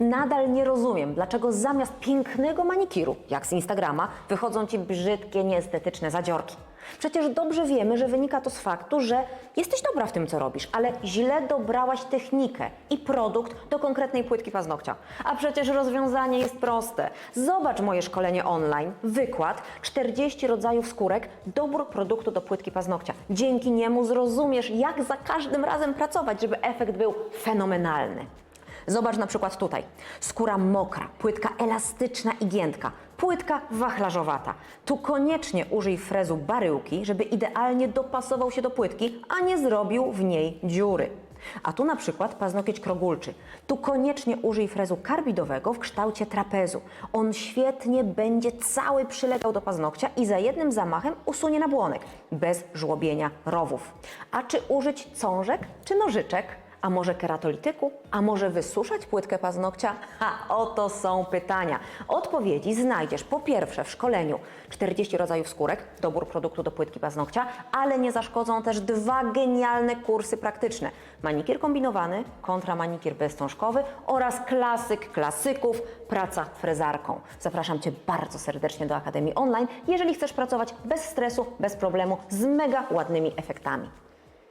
Nadal nie rozumiem, dlaczego zamiast pięknego manikiru, jak z Instagrama, wychodzą Ci brzydkie, nieestetyczne zadziorki. Przecież dobrze wiemy, że wynika to z faktu, że jesteś dobra w tym, co robisz, ale źle dobrałaś technikę i produkt do konkretnej płytki paznokcia. A przecież rozwiązanie jest proste. Zobacz moje szkolenie online, wykład 40 rodzajów skórek, dobór produktu do płytki paznokcia. Dzięki niemu zrozumiesz, jak za każdym razem pracować, żeby efekt był fenomenalny. Zobacz na przykład tutaj. Skóra mokra, płytka elastyczna i giętka, płytka wachlarzowata. Tu koniecznie użyj frezu baryłki, żeby idealnie dopasował się do płytki, a nie zrobił w niej dziury. A tu na przykład paznokieć krogulczy. Tu koniecznie użyj frezu karbidowego w kształcie trapezu. On świetnie będzie cały przylegał do paznokcia i za jednym zamachem usunie nabłonek, bez żłobienia rowów. A czy użyć cążek czy nożyczek? A może keratolityku? A może wysuszać płytkę paznokcia? Ha, oto są pytania. Odpowiedzi znajdziesz po pierwsze w szkoleniu 40 rodzajów skórek, dobór produktu do płytki paznokcia, ale nie zaszkodzą też dwa genialne kursy praktyczne. Manikir kombinowany kontra manikir bezstążkowy oraz klasyk klasyków, praca frezarką. Zapraszam Cię bardzo serdecznie do Akademii Online, jeżeli chcesz pracować bez stresu, bez problemu, z mega ładnymi efektami.